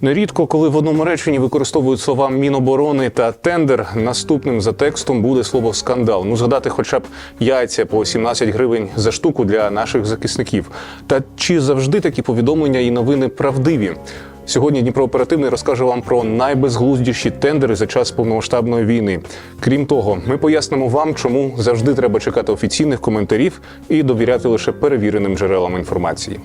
Нерідко, коли в одному реченні використовують слова Міноборони та тендер, наступним за текстом буде слово скандал. Ну згадати, хоча б яйця по 17 гривень за штуку для наших захисників. Та чи завжди такі повідомлення і новини правдиві? Сьогодні Дніпро оперативний розкаже вам про найбезглуздіші тендери за час повномасштабної війни. Крім того, ми пояснимо вам, чому завжди треба чекати офіційних коментарів і довіряти лише перевіреним джерелам інформації.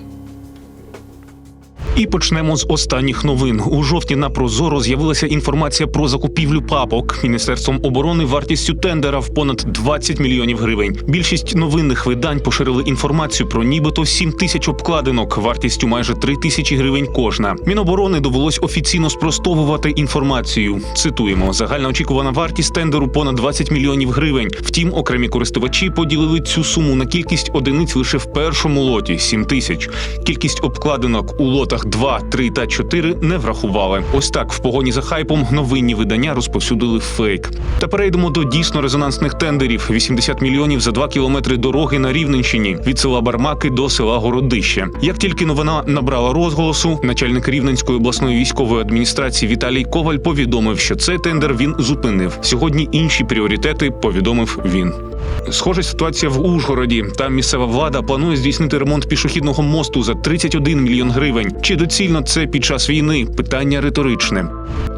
І почнемо з останніх новин. У жовтні на Прозоро з'явилася інформація про закупівлю папок міністерством оборони вартістю тендера в понад 20 мільйонів гривень. Більшість новинних видань поширили інформацію про нібито 7 тисяч обкладинок вартістю майже 3 тисячі гривень кожна. Міноборони довелось офіційно спростовувати інформацію. Цитуємо: загальна очікувана вартість тендеру понад 20 мільйонів гривень. Втім, окремі користувачі поділили цю суму на кількість одиниць лише в першому лоті 7 тисяч. Кількість обкладинок у лотах 2, 3 та 4 не врахували. Ось так в погоні за хайпом новинні видання розповсюдили фейк. Та перейдемо до дійсно резонансних тендерів: 80 мільйонів за 2 кілометри дороги на Рівненщині від села Бармаки до села Городище. Як тільки новина набрала розголосу, начальник Рівненської обласної військової адміністрації Віталій Коваль повідомив, що цей тендер він зупинив. Сьогодні інші пріоритети повідомив він. Схожа ситуація в Ужгороді. Там місцева влада планує здійснити ремонт пішохідного мосту за 31 мільйон гривень. Чи доцільно це під час війни? Питання риторичне.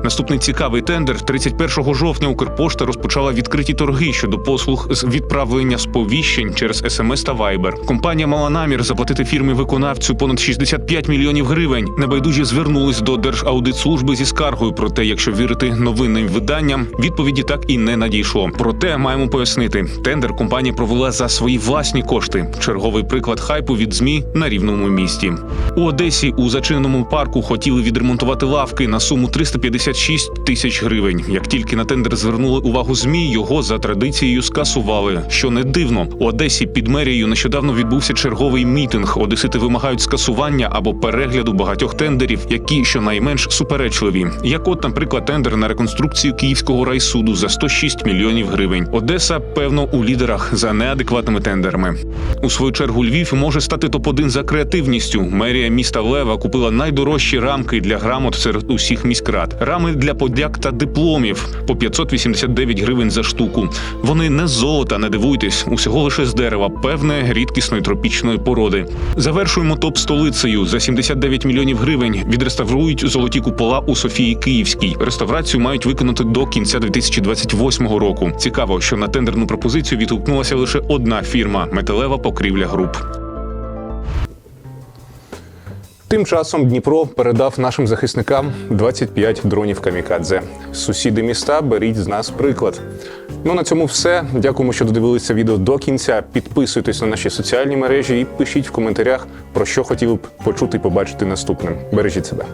Наступний цікавий тендер 31 жовтня Укрпошта розпочала відкриті торги щодо послуг з відправлення сповіщень через СМС та Viber. Компанія мала намір заплатити фірмі виконавцю понад 65 мільйонів гривень. Небайдужі звернулись до Держаудитслужби зі скаргою. Проте, якщо вірити новинним виданням, відповіді так і не надійшло. Проте маємо пояснити, тендер компанія провела за свої власні кошти. Черговий приклад хайпу від змі на рівному місті. У Одесі у зачиненому парку хотіли відремонтувати лавки на суму 356 тисяч гривень. Як тільки на тендер звернули увагу змі, його за традицією скасували. Що не дивно, у Одесі під мерією нещодавно відбувся черговий мітинг. Одесити вимагають скасування або перегляду багатьох тендерів, які щонайменш суперечливі. Як, от, наприклад, тендер на реконструкцію Київського райсуду за 106 мільйонів гривень. Одеса, певно, у лідерах за неадекватними тендерами. У свою чергу Львів може стати топ-1 за креативністю. Мерія міста Лева купила найдорожчі рамки для грамот серед усіх міськрад. Рами для подяк та дипломів по 589 гривень за штуку. Вони не з золота, не дивуйтесь, усього лише з дерева, певне рідкісної тропічної породи. Завершуємо топ столицею за 79 мільйонів гривень. Відреставрують золоті купола у Софії Київській. Реставрацію мають виконати до кінця 2028 року. Цікаво, що на тендерну пропозицію відгукнулася лише одна фірма металева покрівля груп. Тим часом Дніпро передав нашим захисникам 25 дронів камікадзе. Сусіди міста, беріть з нас приклад. Ну на цьому все. Дякуємо, що додивилися відео до кінця. Підписуйтесь на наші соціальні мережі і пишіть в коментарях, про що хотіли б почути і побачити наступним. Бережіть себе.